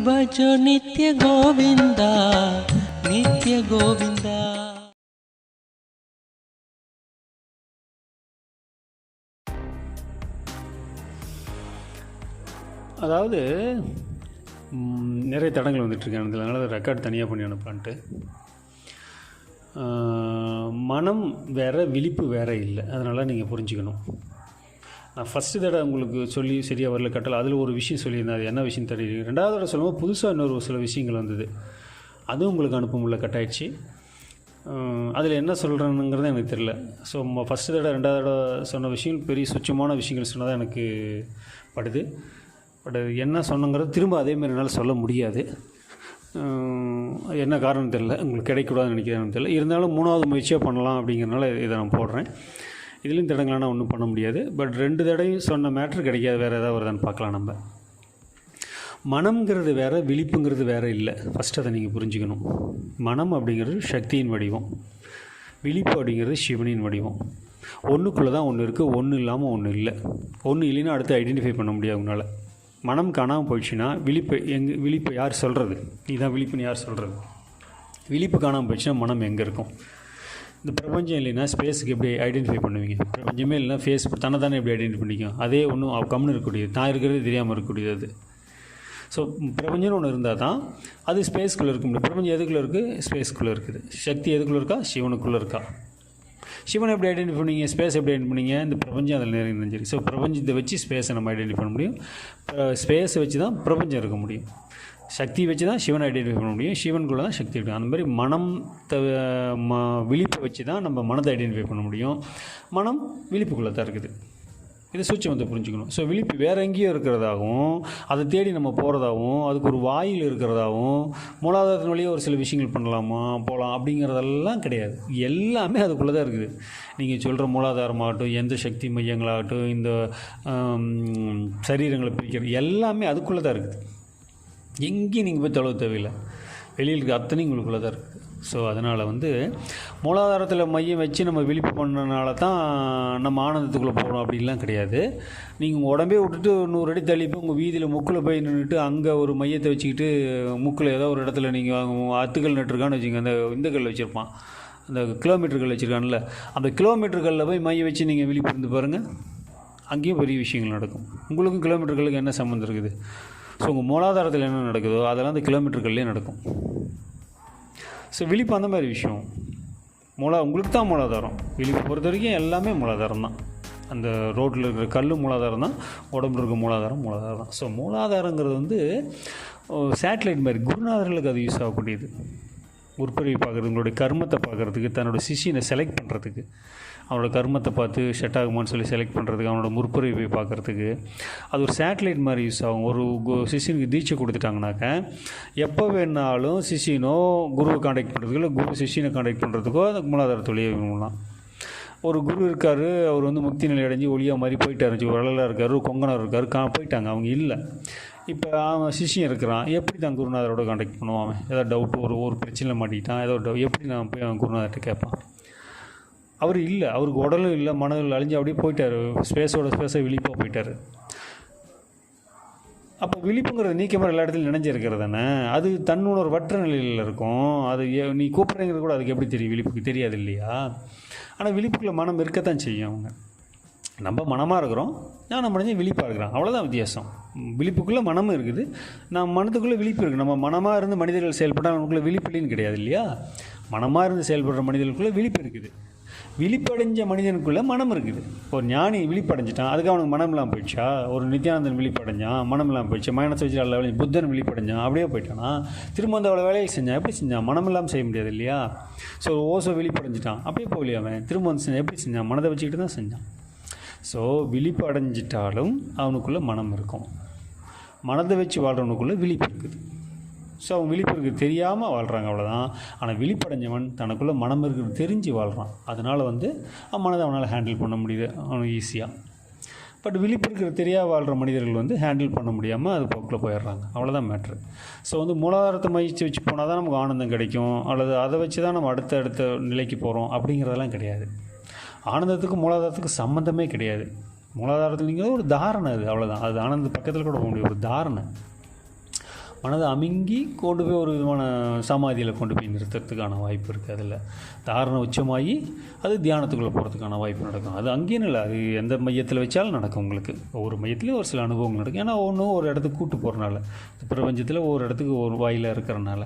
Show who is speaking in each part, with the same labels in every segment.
Speaker 1: भजो நித்ய கோவிந்தா நித்ய கோவிந்தா
Speaker 2: அதாவது நிறைய தடங்கள் வந்துட்டுருக்கேன் அதனால் ரெக்கார்ட் தனியாக பண்ணி அனுப்பலான்ட்டு மனம் வேறு விழிப்பு வேறு இல்லை அதனால் நீங்கள் புரிஞ்சுக்கணும் நான் ஃபஸ்ட்டு தடவை உங்களுக்கு சொல்லி சரியாக வரல கட்டல அதில் ஒரு விஷயம் சொல்லியிருந்தேன். அது என்ன விஷயம் தெரியும் ரெண்டாவது தடவை சொல்லும்போது புதுசாக இன்னொரு சில விஷயங்கள் வந்தது. அதுவும் உங்களுக்கு அனுப்ப முடியல கட்டாயிடுச்சு. அதில் என்ன சொல்கிறேனுங்கிறது எனக்கு தெரில ஸோ ஃபஸ்ட்டு தடவை ரெண்டாவது தடவை சொன்ன விஷயங்கள் பெரிய சுச்சமான விஷயங்கள் சொன்னதாக எனக்கு படுது. பட் அது என்ன சொன்னங்கிறது திரும்ப அதேமாரி என்னால் சொல்ல முடியாது. என்ன காரணம் தெரில உங்களுக்கு கிடைக்கூடாதுன்னு நினைக்கிறேன்னு தெரில இருந்தாலும் மூணாவது முயற்சியாக பண்ணலாம் அப்படிங்கிறனால இதை நான் போடுறேன். இதுலேயும் தடங்களானா ஒன்றும் பண்ண முடியாது. பட் ரெண்டு தடவையும் சொன்ன மேட்ரு கிடைக்காது. வேறு ஏதாவது வருதான்னு பார்க்கலாம் நம்ம. மனம்ங்கிறது வேற விழிப்புங்கிறது வேறு இல்லை. ஃபஸ்ட்டு அதை நீங்கள் புரிஞ்சுக்கணும். மனம் அப்படிங்கிறது சக்தியின் வடிவம். விழிப்பு அப்படிங்கிறது சிவனின் வடிவம். ஒன்றுக்குள்ளே தான் ஒன்று இருக்குது ஒன்று இல்லாமல் ஒன்று இல்லை. ஒன்று இல்லைன்னா அடுத்து ஐடென்டிஃபை பண்ண முடியாது உன்னால். மனம் காணாமல் போயிடுச்சுன்னா விழிப்பு எங்கே விழிப்பு யார் சொல்கிறது இதுதான் விழிப்புன்னு யார் சொல்கிறது விழிப்பு காணாமல் போயிடுச்சுன்னா மனம் எங்கே இருக்கும்? இந்த பிரபஞ்சம் இல்லைன்னா ஸ்பேஸுக்கு எப்படி ஐடென்டிஃபை பண்ணுவீங்க? பிரபஞ்சமே இல்லைன்னா ஃபேஸ் தன்னை தானே எப்படி ஐடென்டிஃபை பண்ணிக்கும்? அதே ஒன்றும் கம்னு இருக்கக்கூடியது. நான் இருக்கிறது தெரியாமல் இருக்கக்கூடியது அது. ஸோ பிரபஞ்சம்னு ஒன்று இருந்தால் தான் அது ஸ்பேஸ்க்குள்ளே இருக்க முடியும். பிரபஞ்சம் எதுக்குள்ளே இருக்குது ஸ்பேஸ்க்குள்ளே இருக்குது. சக்தி எதுக்குள்ளே இருக்கா? சிவனுக்குள்ளே இருக்கா? சிவனை எப்படி ஐடென்டிஃபை பண்ணீங்க ஸ்பேஸ் எப்படி ஐடென்டி பண்ணீங்க இந்த பிரபஞ்சம் அதில் நிறைய நினைஞ்சிருக்கு. ஸோ பிரபஞ்சத்தை வச்சு ஸ்பேஸை நம்ம ஐடென்டிஃபை பண்ண முடியும். ஸ்பேஸை வச்சு தான் பிரபஞ்சம் இருக்க முடியும். சக்தி வச்சு தான் சிவனை ஐடென்டிஃபை பண்ண முடியும். சிவனுக்குள்ளே தான் சக்தி இருக்கும் அந்த மாதிரி மனம் த ம விழிப்பை வச்சு தான் நம்ம மனத்தை ஐடென்டிஃபை பண்ண முடியும். மனம் விழிப்புக்குள்ளே தான் இருக்குது. இது சூட்சமத்தை புரிஞ்சுக்கணும். ஸோ விழிப்பு வேறு எங்கேயோ இருக்கிறதாகவும் அதை தேடி நம்ம போகிறதாகவும் அதுக்கு ஒரு வாயில் இருக்கிறதாகவும் மூலாதாரத்தின் வழியே ஒரு சில விஷயங்கள் பண்ணலாமா போகலாம் அப்படிங்கிறதெல்லாம் கிடையாது. எல்லாமே அதுக்குள்ளே தான் இருக்குது. நீங்கள் சொல்கிற மூலாதாரமாகட்டும் எந்த சக்தி மையங்களாகட்டும் இந்த சரீரங்களை பிரிக்கிறது எல்லாமே அதுக்குள்ளே தான் இருக்குது. எங்கேயும் நீங்கள் போய் தொலைவு தேவையில்லை. வெளியில் இருக்க அத்தனையும் உங்களுக்குள்ளே தான் இருக்குது ஸோ அதனால் வந்து மூலாதாரத்தில் மையம் வச்சு நம்ம விழிப்பு பண்ணனால தான் நம்ம ஆனந்தத்துக்குள்ளே போகணும் அப்படின்லாம் கிடையாது. நீங்கள் உங்கள் உடம்பே விட்டுட்டு நூறு அடி தள்ளி போய் உங்கள் வீதியில் முக்கில் போய் நின்றுட்டு அங்கே ஒரு மையத்தை வச்சுக்கிட்டு முக்கில் ஏதோ ஒரு இடத்துல நீங்கள் அத்துக்கள் நட்டுருக்கான்னு வச்சுங்க அந்த இந்த கல் வச்சுருப்பான். அந்த கிலோமீட்டர்கள் வச்சுருக்கான்ல. அந்த கிலோமீட்டர்களில் போய் மையம் வச்சு நீங்கள் விழிப்புணர்ந்து பாருங்கள் அங்கேயும் பெரிய விஷயங்கள் நடக்கும். உங்களுக்கும் கிலோமீட்டர்களுக்கு என்ன சம்மந்தம் இருக்குது? ஸோ உங்கள் மூலாதாரத்தில் என்ன நடக்குதோ அதெல்லாம் அந்த கிலோமீட்டர்கள்லேயே நடக்கும். ஸோ விழிப்பு அந்த மாதிரி விஷயம். மூலா உங்களுக்கு தான் மூலாதாரம். விழிப்பு பொறுத்த வரைக்கும் எல்லாமே மூலாதாரம் தான். அந்த ரோட்டில் இருக்கிற கல் மூலாதாரம் தான் உடம்புல இருக்க மூலாதாரம் மூலாதாரம் தான். ஸோ மூலாதாரங்கிறது வந்து சேட்டலைட் மாதிரி குருநாதர்களுக்கு அது யூஸ் ஆகக்கூடியது. உற்பத்தி பார்க்குறது உங்களுடைய கர்மத்தை பார்க்குறதுக்கு தன்னோட சிஷியனை செலக்ட் பண்ணுறதுக்கு அவனோட கர்மத்தை பார்த்து செட் ஆகுமான்னு சொல்லி செலக்ட் பண்ணுறதுக்கு அவனோட முற்புரிவை பார்க்குறதுக்கு அது ஒரு சேட்டலைட் மாதிரி யூஸ் ஆகும். ஒரு கு- சிஷியனுக்கு தீட்சை கொடுத்துட்டாங்கனாக்க எப்போ வேணாலும் சிஷியனோ குருவை காண்டாக்ட் பண்ணுறதுக்கோ இல்லை குரு சிஷியனை காண்டாக்ட் பண்ணுறதுக்கோ அந்த மூலாதார தொழிலை பண்ணலாம் ஒரு குரு இருக்கார் அவர் வந்து முக்தி நிலை அடைஞ்சு ஒளியா மாதிரி போயிட்டார். ஒரு அழலாக இருக்கார் கொங்கனார் இருக்கார் கா போயிட்டாங்க. அவங்க இல்லை. இப்போ அவன் சிஷ்யன் இருக்கிறான். எப்படி தான் குருநாதரோட காண்டாக்ட் பண்ணுவான் அவன்? ஏதாவது டவுட் ஒரு ஒரு பிரச்சனையில் மாட்டிக்கிட்டான். ஏதோ டவு எப்படி நான் போய் அவன் குருநாதர்கிட்ட கேட்பான்? அவர் இல்லை. அவருக்கு உடலும் இல்லை மனதில் அழிஞ்சு அப்படியே போயிட்டார். ஸ்பேஸோட ஸ்பேஸை விழிப்பாக போயிட்டார். அப்போ விழிப்புங்கிறது நீக்கமாக எல்லா இடத்துலையும் நினைஞ்சிருக்கிறது தானே? அது ஒரு வற்ற நிலையில் இருக்கும். அது ஏ- நீ கூப்பிட்றங்கிறது கூட அதுக்கு எப்படி தெரியும்? விழிப்புக்கு தெரியாது இல்லையா? ஆனால் விழிப்புக்குள்ளே மனம் இருக்கத்தான் செய்யும் அவங்க. நம்ம மனமாக இருக்கிறோம் ஞானம் அடைஞ்சு விழிப்பாக இருக்கிறோம். அவ்வளோதான் வித்தியாசம். விழிப்புக்குள்ளே மனமும் இருக்குது. நம்ம மனத்துக்குள்ளே விழிப்பு இருக்குது நம்ம மனமாக இருந்து மனிதர்கள் செயல்பட்டால் நமக்குள்ளே விழிப்புலின்னு கிடையாது இல்லையா? மனமாக இருந்து செயல்படுற மனிதர்களுக்குள்ளே விழிப்பு இருக்குது. விழிப்படைஞ்ச மனிதனுக்குள்ளே மனம் இருக்குது. ஒரு ஞானி விழிப்படைஞ்சிட்டான் அதுக்கு அவனுக்கு மனம் இல்லாமல் போயிடுச்சா? ஒரு நித்யானந்தன் விழிப்படைஞ்சான் மனம்லாம் போயிடுச்சு. மயணத்தை வச்சு அல்ல புத்தன் விழிப்படைஞ்சான் அப்படியே போயிட்டானா? திரும்ப வந்து அவ்வளோ வேலையை செஞ்சான். எப்படி செஞ்சான்? மனம் இல்லாமல் செய்ய முடியாது இல்லையா? ஸோ ஓசோ விழிப்படைஞ்சிட்டான் அப்படியே போகலையா அவன். திரும்ப வந்து செஞ்சான். எப்படி செஞ்சான்? மனதை வச்சுக்கிட்டு தான் செஞ்சான். ஸோ விழிப்பு அடைஞ்சிட்டாலும் அவனுக்குள்ளே மனம் இருக்கும். மனதை வச்சு வாழ்கிறவனுக்குள்ளே விழிப்பு இருக்குது. ஸோ அவன் விழிப்பு இருக்குது. தெரியாமல் வாழ்கிறாங்க அவ்வளோதான் ஆனால் விழிப்படைஞ்சவன் தனக்குள்ளே மனம் இருக்கிறது தெரிஞ்சு வாழ்கிறான் அதனால் வந்து அவன் மனதை அவனால் ஹேண்டில் பண்ண முடியுது. அவன் ஈஸியாக பட் விழிப்பு இருக்கிற தெரியாத வாழ்கிற மனிதர்கள் வந்து ஹேண்டில் பண்ண முடியாமல் அது போக்கில் போயிடுறாங்க. அவ்வளோதான் மேட்ரு ஸோ வந்து மூலாதாரத்தை மகிழ்ச்சி வச்சு போனால் தான் நமக்கு ஆனந்தம் கிடைக்கும். அல்லது அதை வச்சு தான் நம்ம அடுத்த அடுத்த நிலைக்கு போகிறோம் அப்படிங்கிறதெல்லாம் கிடையாது. ஆனந்தத்துக்கும் மூலாதாரத்துக்கும் சம்மந்தமே கிடையாது. மூலாதாரத்தில் நீங்கள் ஒரு தாரணை அது அவ்வளோதான் அது ஆனந்த பக்கத்தில் கூட போக முடியும் ஒரு தாரணை. மனதை அமுங்கி கொண்டு போய் ஒரு விதமான சமாதியில் கொண்டு போய் நிறுத்துறதுக்கான வாய்ப்பு இருக்குது அதில் தாரண உச்சமாகி அது தியானத்துக்குள்ளே போகிறதுக்கான வாய்ப்பு நடக்கும். அது அங்கேயும் இல்லை அது எந்த மையத்தில் வச்சாலும் நடக்கும் உங்களுக்கு. ஒவ்வொரு மையத்துலேயும் ஒரு சில அனுபவங்கள் நடக்கும் ஏன்னா ஒன்றும் ஒரு இடத்துக்கு கூட்டு போகிறனால பிரபஞ்சத்தில் ஒவ்வொரு இடத்துக்கு ஒரு வாயில் இருக்கிறனால.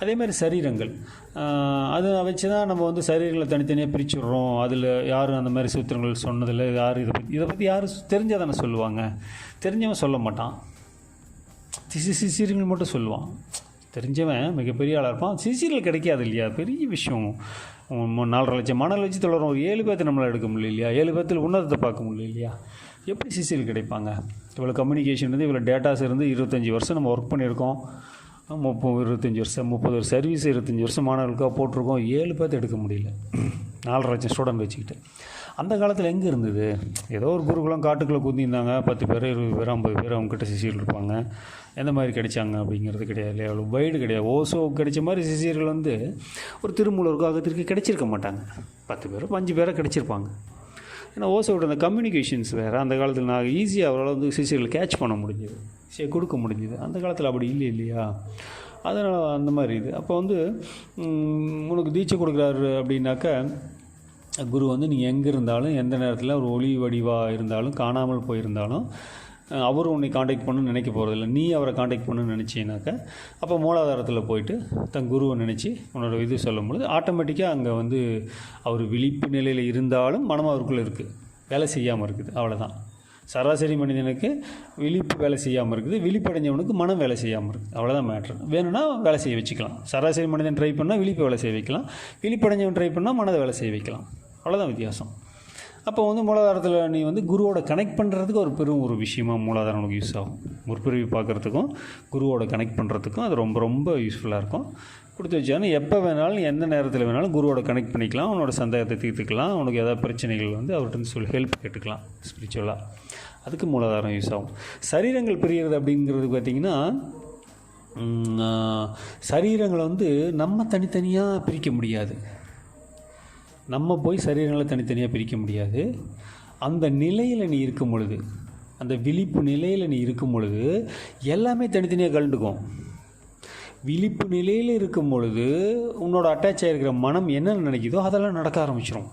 Speaker 2: அதே மாதிரி சரீரங்கள். ஆஹ் அதை வச்சு தான் நம்ம வந்து சரீரங்களை தனித்தனியாக பிரிச்சுடுறோம். அதில் யாரும் அந்த மாதிரி சூத்திரங்கள் சொன்னதில்லை யார் இதை பற்றி இதை பற்றி யாரும் தெரிஞ்சால் தானே சொல்லுவாங்க. தெரிஞ்சவன் சொல்ல மாட்டான். சிசி சிசிரியல் மட்டும் சொல்லுவான். தெரிஞ்சவன் மிகப்பெரிய ஆளாக இருப்பான். சிசிரியல் கிடைக்காது இல்லையா? பெரிய விஷயம். நாலரை லட்சம் மணல் வச்சு தொடரும் ஒரு ஏழு பேர்த்து நம்மளால் எடுக்க முடியல இல்லையா? ஏழு பேர்த்தில் உன்னதத்தை பார்க்க முடியல இல்லையா? எப்படி சிசிரியல் கிடைப்பாங்க? இவ்வளோ கம்யூனிகேஷன் இருந்து இவ்வளோ டேட்டாஸ் இருந்து இருபத்தஞ்சி வருஷம் நம்ம ஒர்க் பண்ணியிருக்கோம். முப்பது இருபத்தஞ்சி வருஷம் முப்பது வருஷம் சர்வீஸ் இருபத்தஞ்சி வருஷம் மாணவர்களுக்காக போட்டிருக்கோம். ஏழு பேர்த்து எடுக்க முடியல. நாலரை லட்சம் ஸ்டூடெண்ட் வச்சுக்கிட்டு. அந்த காலத்தில் எங்கே இருந்தது? ஏதோ ஒரு குருகுலம் காட்டுக்குள்ளே குந்திருந்தாங்க பத்து பேர் இருபது பேர் ஐம்பது பேர் அவங்ககிட்ட சிசியர்கள் இருப்பாங்க. எந்த மாதிரி கிடைச்சாங்க அப்படிங்கிறது கிடையாது இல்லையா? அவ்வளோ வைடு கிடையாது. ஓசோ கிடைச்ச மாதிரி சிசியர்கள் வந்து ஒரு திருமூலருக்கு அகத்திற்கு கிடைச்சிருக்க மாட்டாங்க. பத்து பேர் அஞ்சு பேரை கிடைச்சிருப்பாங்க. ஏன்னா ஓசோட அந்த கம்யூனிகேஷன்ஸ் வேறு. அந்த காலத்தில் நான் ஈஸியாக அவரால் வந்து சிசியர்கள் கேட்ச் பண்ண முடிஞ்சது. சரி கொடுக்க முடிஞ்சுது. அந்த காலத்தில் அப்படி இல்லை இல்லையா? அதனால் அந்த மாதிரி இது. அப்போ வந்து உனக்கு தீட்சை கொடுக்குறாரு அப்படின்னாக்கா குரு வந்து நீங்கள் எங்கே இருந்தாலும் எந்த நேரத்தில் ஒரு ஒளி வடிவாக இருந்தாலும் காணாமல் போயிருந்தாலும் அவர் அவரும் உன்னை காண்டாக்ட் பண்ணணும்னு நினைக்க போகிறதில்ல நீ அவரை காண்டாக்ட் பண்ணணும்னு நினச்சினாக்கா அப்போ மூலாதாரத்தில் போயிட்டு தன் குருவை நினச்சி உன்னோட இது சொல்லும் பொழுது ஆட்டோமேட்டிக்காக அங்கே வந்து அவர் விழிப்பு நிலையில் இருந்தாலும் மனம் அவருக்குள்ளே இருக்குது வேலை செய்யாமல் இருக்குது. அவ்வளோதான் சராசரி மனிதனுக்கு விழிப்பு வேலை செய்யாமல் இருக்குது. விழிப்படைஞ்சவனுக்கு மனம் வேலை செய்யாமல் இருக்குது அவ்வளோதான் மேட்ரு வேணும்னா வேலை செய்ய வச்சுக்கலாம். சராசரி மனிதன் ட்ரை பண்ணால் விழிப்பு வேலை செய்ய வைக்கலாம். விழிப்படைஞ்சவன் ட்ரை பண்ணால் மனதை வேலை செய்ய வைக்கலாம். அவ்வளோதான் வித்தியாசம். அப்போ வந்து மூலாதாரத்தில் நீ வந்து குருவோட கனெக்ட் பண்ணுறதுக்கு ஒரு பெரும் ஒரு விஷயமா மூலாதாரம் உனக்கு யூஸ் ஆகும். முற்பிரிவு பார்க்குறதுக்கும் குருவோட கனெக்ட் பண்ணுறதுக்கும் அது ரொம்ப ரொம்ப யூஸ்ஃபுல்லாக இருக்கும். கொடுத்து வச்சாலும் எப்போ வேணாலும் எந்த நேரத்தில் வேணாலும் குருவோட கனெக்ட் பண்ணிக்கலாம். உன்னோட சந்தேகத்தை தீர்த்துக்கலாம். உனக்கு ஏதாவது பிரச்சனைகள் வந்து அவர்கிட்ட சொல்லி ஹெல்ப் கேட்டுக்கலாம் ஸ்பிரிச்சுவலாக அதுக்கு மூலாதாரம் யூஸ் ஆகும். சரீரங்கள் பிரியறது அப்படிங்கிறது பார்த்திங்கன்னா சரீரங்களை வந்து நம்ம தனித்தனியாக பிரிக்க முடியாது. நம்ம போய் சரீரங்களை தனித்தனியாக பிரிக்க முடியாது. அந்த நிலையில் நீ இருக்கும் பொழுது அந்த விழிப்பு நிலையில் நீ இருக்கும் பொழுது எல்லாமே தனித்தனியாக கலண்டுக்கும் விழிப்பு நிலையில் இருக்கும் பொழுது உன்னோட அட்டாச் ஆகிருக்கிற மனம் என்ன நினைக்குதோ அதெல்லாம் நடக்க ஆரம்பிச்சிடும்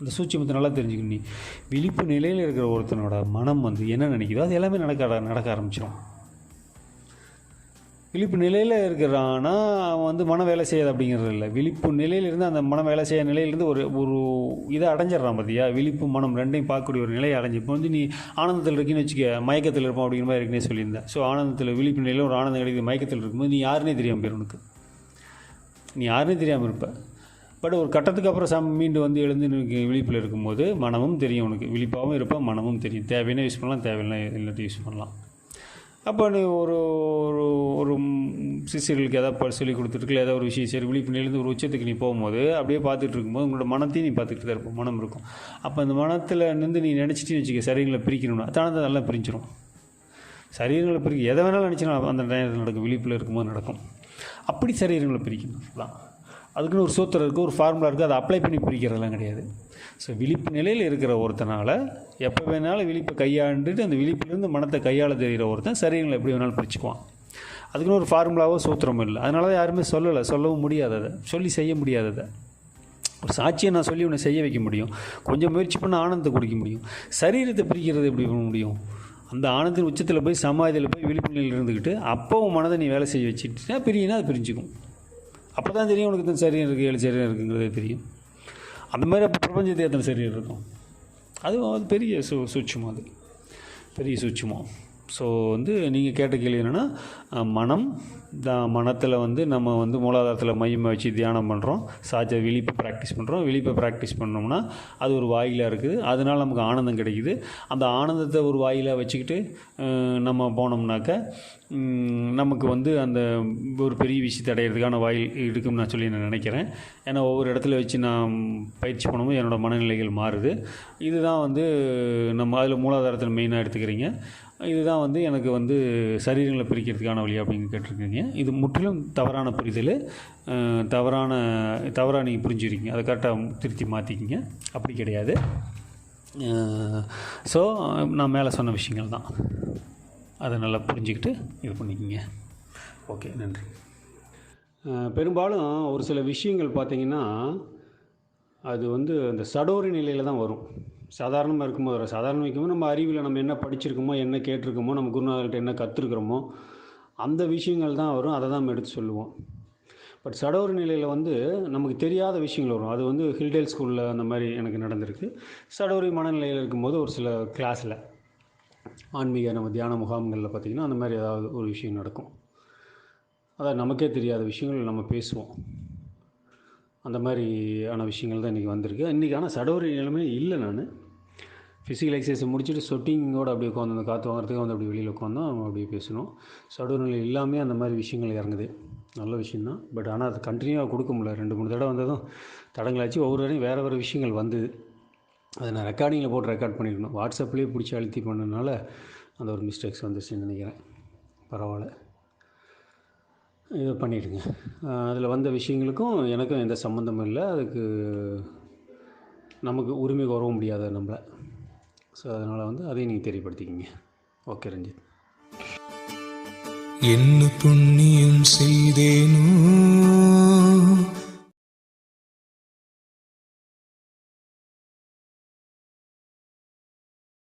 Speaker 2: இந்த சூட்சமத்தை நல்லா தெரிஞ்சுக்கணும் நீ. விழிப்பு நிலையில் இருக்கிற ஒருத்தனோட மனம் வந்து என்ன நினைக்குதோ அது எல்லாமே நடக்க நடக்க ஆரம்பிச்சிடும் விழிப்பு நிலையில் இருக்கிறான்னா அவன் வந்து மன வேலை செய்யாது அப்படிங்கிறது இல்லை. விழிப்பு நிலையிலிருந்து அந்த மனம் வேலை செய்ய நிலையிலிருந்து ஒரு ஒரு இதை அடைஞ்சிடறான் பார்த்தியா விழிப்பு மனம் ரெண்டையும் பார்க்கக்கூடிய ஒரு நிலையை அடைஞ்சு இப்போ வந்து நீ ஆனந்தத்தில் இருக்கீன்னு வச்சுக்க மயக்கத்தில் இருப்பான் அப்படிங்கிற மாதிரி இருக்குன்னே சொல்லியிருந்தேன். ஸோ ஆனந்தத்தில் விழிப்பு நிலையில் ஒரு ஆனந்தம் கிடைக்குது மயக்கத்தில் இருக்கும்போது நீ யாருனே தெரியாமல் போயிரு உனக்கு. நீ யாருனே தெரியாமல் இருப்ப. பட் ஒரு கட்டத்துக்கு அப்புறம் சம் மீண்டு வந்து எழுந்து விழிப்பில் இருக்கும்போது மனமும் தெரியும் உனக்கு. விழிப்பாகவும் இருப்பேன் மனமும் தெரியும். தேவையான யூஸ் பண்ணலாம் தேவையில்லை இல்லாட்டி யூஸ் பண்ணலாம். அப்போ நீ ஒரு ஒரு ஒரு சிசியர்களுக்கு ஏதாவது சொல்லி கொடுத்துருக்கல ஏதாவது ஒரு விஷயம் சரி விழிப்பு ஒரு உச்சத்துக்கு நீ போகும்போது அப்படியே பார்த்துட்டு இருக்கும்போது உங்களோட மனத்தையும் நீ பார்த்துக்கிட்டு தான் இருப்போம் மனம் இருக்கும். அப்போ அந்த மனத்தில் நின்று நீ நினச்சிட்டு வச்சுக்க சரீரங்களை பிரிக்கணும்னா தானே நல்லா பிரிஞ்சிடும் சரீரங்களை பிரிக்க எதை வேணாலும் நினச்சினா அந்த நேரத்தில் நடக்கும் விழிப்பில் இருக்கும்போது நடக்கும். அப்படி சரீரங்களை பிரிக்கணும் தான் அதுக்குன்னு ஒரு சூத்திரம் இருக்குது ஒரு ஃபார்முலா இருக்குது அதை அப்ளை பண்ணி பிரிக்கிறதெல்லாம் கிடையாது. ஸோ விழிப்பு நிலையில் இருக்கிற ஒருத்தனால் எப்போ வேணாலும் விழிப்பை கையாண்டுட்டு அந்த விழிப்புலேருந்து மனத்தை கையாள தெரிகிற ஒருத்தன் சரீரங்களை எப்படி வேணாலும் பிரிச்சுக்குவான். அதுக்குன்னு ஒரு ஃபார்முலாவோ சூத்திரமோ இல்லை. அதனால தான் யாருமே சொல்லலை சொல்லவும் முடியாததை சொல்லி செய்ய முடியாததை ஒரு சாட்சியை நான் சொல்லி உன்னை செய்ய வைக்க முடியும். கொஞ்சம் முயற்சி பண்ண ஆனந்தத்தை குடிக்க முடியும். சரீரத்தை பிரிக்கிறது எப்படி பண்ண முடியும்? அந்த ஆனந்தின் உச்சத்தில் போய் சமாதியில் போய் விழிப்பு நிலையில் இருந்துக்கிட்டு அப்போ உன் மனதை நீ வேலை செய்ய வச்சுட்டுனா பிரியினா அது பிரிஞ்சுக்கும். அப்போ தான் தெரியும் உனக்கு எத்தனை சரீரம் இருக்குது ஏழு சரீரம் இருக்குங்கிறதே தெரியும். அந்த மாதிரி அப்போ பிரபஞ்சத்தை எத்தனை சரீரம் இருக்கும்? அதுவும் அது பெரிய சு சூட்சமம் அது. பெரிய சூட்சமம். ஸோ வந்து நீங்கள் கேட்ட கேள்வி என்னென்னா மனம் தான் மனத்தில் வந்து நம்ம வந்து மூலாதாரத்தில் மையமாக வச்சு தியானம் பண்ணுறோம் சாஜ விழிப்பு ப்ராக்டிஸ் பண்ணுறோம் விழிப்பை ப்ராக்டிஸ் பண்ணோம்னா அது ஒரு வாயிலாக இருக்குது. அதனால் நமக்கு ஆனந்தம் கிடைக்குது. அந்த ஆனந்தத்தை ஒரு வாயிலாக வச்சுக்கிட்டு நம்ம போனோம்னாக்க நமக்கு வந்து அந்த ஒரு பெரிய விஷயத்தை அடையிறதுக்கான வாயில் இருக்கும்னு நான் சொல்லி நான் நினைக்கிறேன். ஏன்னா ஒவ்வொரு இடத்துல வச்சு நான் பயிற்சி பண்ணும்போது என்னோடய மனநிலைகள் மாறுது. இதுதான் வந்து நம்ம அதில் மூலாதாரத்தில் மெயினாக எடுத்துக்கிறீங்க. இதுதான் வந்து எனக்கு வந்து சரீரங்களை பிரிக்கிறதுக்கான வழி அப்படின்னு கேட்டிருக்கீங்க. இது முற்றிலும் தவறான புரிதல். தவறான தவறாக நீங்கள் புரிஞ்சுருக்கீங்க. அதை கரெக்டாக திருத்தி மாற்றிக்கிங்க அப்படி கிடையாது. ஸோ நான் மேலே சொன்ன விஷயங்கள் தான். அதை நல்லா புரிஞ்சுக்கிட்டு இது பண்ணிக்கிங்க. ஓகே நன்றி. பெரும்பாலும் ஒரு சில விஷயங்கள் பார்த்தீங்கன்னா அது வந்து அந்த சடோரி நிலையில் தான் வரும். சாதாரணமாக இருக்கும்போது சாதாரண வைக்கும்போது நம்ம அறிவில் நம்ம என்ன படிச்சிருக்கோமோ என்ன கேட்டிருக்கோமோ நம்ம குருநாதர்கிட்ட என்ன கற்றுருக்குறோமோ அந்த விஷயங்கள் தான் வரும் அதை தான் நம்ம எடுத்து சொல்லுவோம். பட் சடோரி நிலையில் வந்து நமக்கு தெரியாத விஷயங்கள் வரும். அது வந்து ஹில்டேல் ஸ்கூலில் அந்த மாதிரி எனக்கு நடந்திருக்கு. சடோரி மனநிலையில் இருக்கும்போது ஒரு சில கிளாஸில் ஆன்மீக நம்ம தியான முகாம்களில் பார்த்திங்கன்னா அந்த மாதிரி ஏதாவது ஒரு விஷயம் நடக்கும். அதாவது நமக்கே தெரியாத விஷயங்கள் நம்ம பேசுவோம். அந்த மாதிரியான விஷயங்கள் தான் இன்றைக்கி வந்திருக்கு. இன்றைக்கி ஆனால் சடோரி நிலைமை இல்லை நான். ஃபிசிக்கல் எக்ஸசைஸ் முடிச்சுட்டு சொட்டிங்கோடு அப்படி உட்காந்து அந்த காற்று வாங்குறதுக்கு வந்து அப்படி வெளியில் உட்காந்து நம்ம அப்படியே பேசணும். சடுநிலை நிலை இல்லாமல் அந்த மாதிரி விஷயங்கள் இறங்குது. நல்ல விஷயந்தான் பட் ஆனால் அது கண்டினியூவாக கொடுக்க முடியல. ரெண்டு மூணு தடவை வந்ததும் தடங்களாச்சு ஒவ்வொரு தடையும் வேறு வேறு விஷயங்கள் வந்தது. அதை நான் ரெக்கார்டிங்கில் போட்டு ரெக்கார்ட் பண்ணியிருக்கணும் வாட்ஸ்அப்லேயே பிடிச்சி அழுத்தி பண்ணனால அந்த ஒரு மிஸ்டேக்ஸ் வந்துச்சுன்னு நினைக்கிறேன். பரவாயில்ல. இதை பண்ணிவிடுங்க அதில் வந்த விஷயங்களுக்கும் எனக்கும் எந்த சம்மந்தமும் இல்லை. அதுக்கு நமக்கு உரிமை கோரவும் முடியாது நம்மளை. ஸோ அதனால் வந்து அதையும் நீங்கள் தெரியப்படுத்திக்கிங்க. ஓகே ரஞ்சித்.
Speaker 3: என்ன புண்ணியம் செய்தேனோ